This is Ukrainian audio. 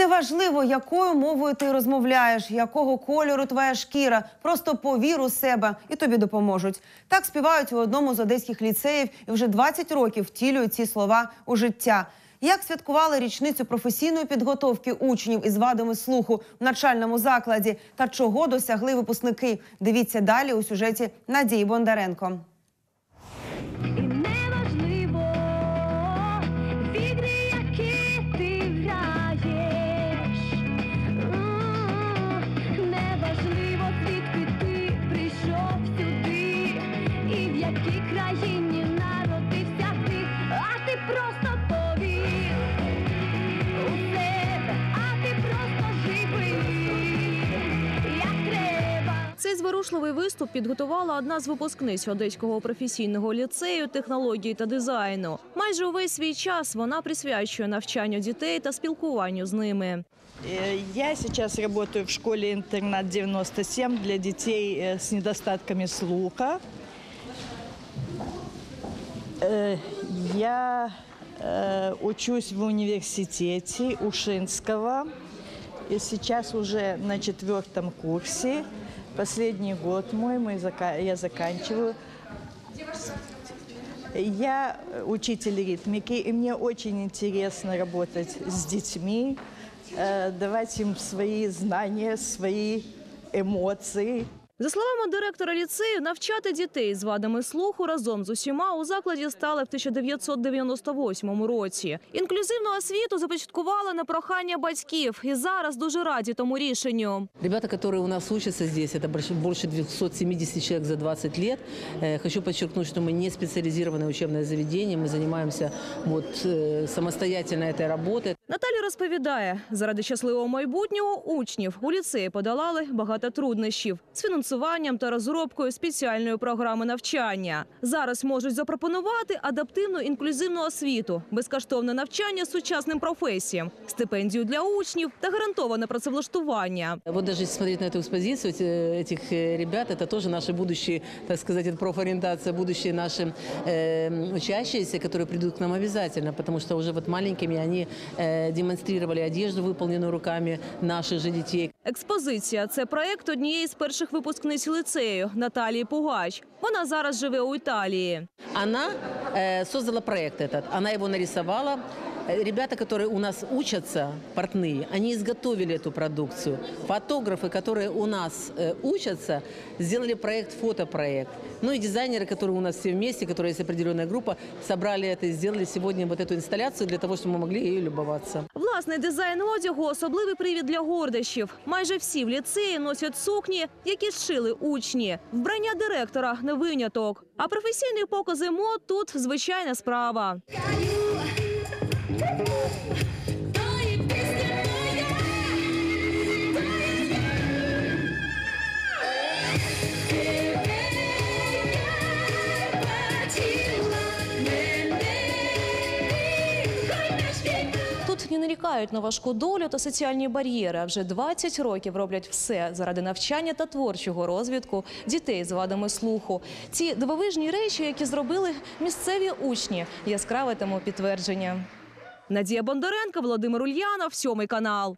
Неважливо, якою мовою ти розмовляєш, якого кольору твоя шкіра. Просто повір у себе і тобі допоможуть. Так співають у одному з одеських ліцеїв і вже 20 років втілюють ці слова у життя. Як святкували річницю професійної підготовки учнів із вадами слуху в навчальному закладі та чого досягли випускники? Дивіться далі у сюжеті Надії Бондаренко. І неважливо, зворушливий виступ підготувала одна з випускниць Одеського професійного ліцею технології та дизайну. Майже увесь свій час вона присвячує навчанню дітей та спілкуванню з ними. Э, Я сейчас работаю в школе-интернат 97 для детей э, с недостатками слуха. Э, Я э, учусь в университете Ушинского. И сейчас уже на четвертом курсе. Последний год мой, мы я заканчиваю. Я учитель ритмики, и мне очень интересно работать с детьми, э, давать им свои знания, свои эмоции. За словами директора ліцею, навчати дітей з вадами слуху разом з усіма у закладі стали в 1998 році. Інклюзивну освіту започаткували на прохання батьків, і зараз дуже раді тому рішенню. Ребята, которые у нас учатся здесь, это больше- больше 270 человек за 20 лет. Э, Хочу подчеркнуть, что мы не специализированное учебное заведение, мы занимаемся вот, э, самостоятельно этой работой. Наталя розповідає, заради щасливого майбутнього учнів у ліцеї подолали багато труднощів з фінансуванням та розробкою спеціальної програми навчання. Зараз можуть запропонувати адаптивну інклюзивну освіту, безкоштовне навчання сучасним професіям, стипендію для учнів та гарантоване працевлаштування. Вот даже если смотреть на эту экспозицию эти- этих э, ребят, это тоже наши будущие, так сказать, это профориентация, будущие наши э, учащиеся, которые придут к нам обязательно, потому что уже вот маленькими они э, демонстрировали одежду, выполненную руками наших же детей. Експозиція це проект однієї з перших випускниць ліцею Наталії Пугач. Вона зараз живе у Італії. Она э, создала проект этот, она его нарисовала. Э, Ребята, которые у нас учатся, портные, они изготовили эту продукцию. Фотографы, которые у нас э, учатся, сделали проект, фотопроект. Ну и дизайнеры, которые у нас все вместе, которые есть определенная группа, собрали это и сделали сегодня вот эту инсталляцию для того, чтобы мы могли ею любоваться. Власний дизайн одягу особливий привід для гордощів. Майже всі в ліцеї носять сукні, які зшили учні. Вбрання директора не виняток. А професійні покази мод тут звичайна справа. Тут не нарікають на важку долю та соціальні бар'єри. А вже 20 років роблять все заради навчання та творчого розвитку дітей з вадами слуху. Ці дивовижні речі, які зробили місцеві учні, яскраве тому підтвердження. Надія Бондаренко, Володимир Ульянов, сьомий канал.